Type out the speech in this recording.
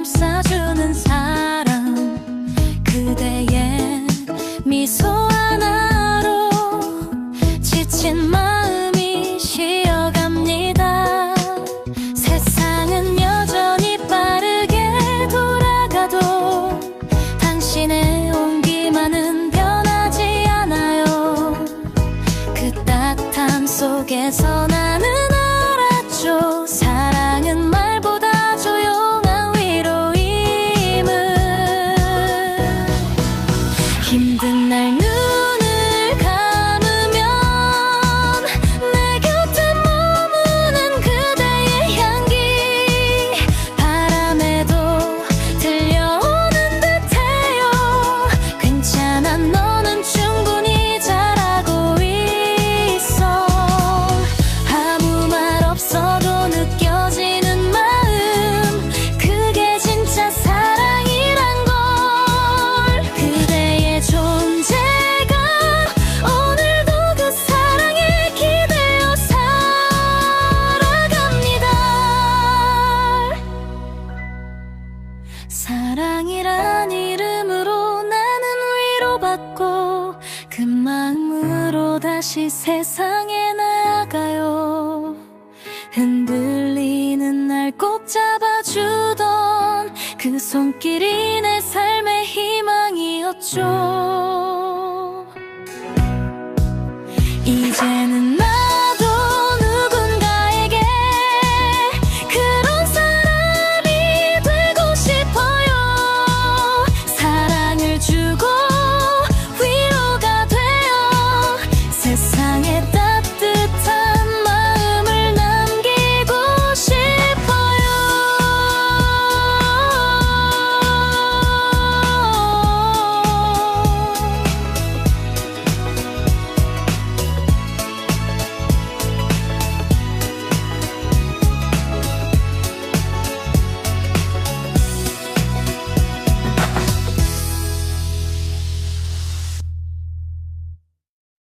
감싸주는 사람 그대의 미소 하나로 지친 마음이 쉬어갑니다. 세상은 여전히 빠르게 돌아가도 당신의 온기만은 변하지 않아요. 그 따뜻함 속에서 나는 알았죠. 사랑은 말 힘든 날 다시 세상에 나아가요. 흔들리는 날 꼭 잡아주던 그 손길이 내 삶의 희망이었죠 당했던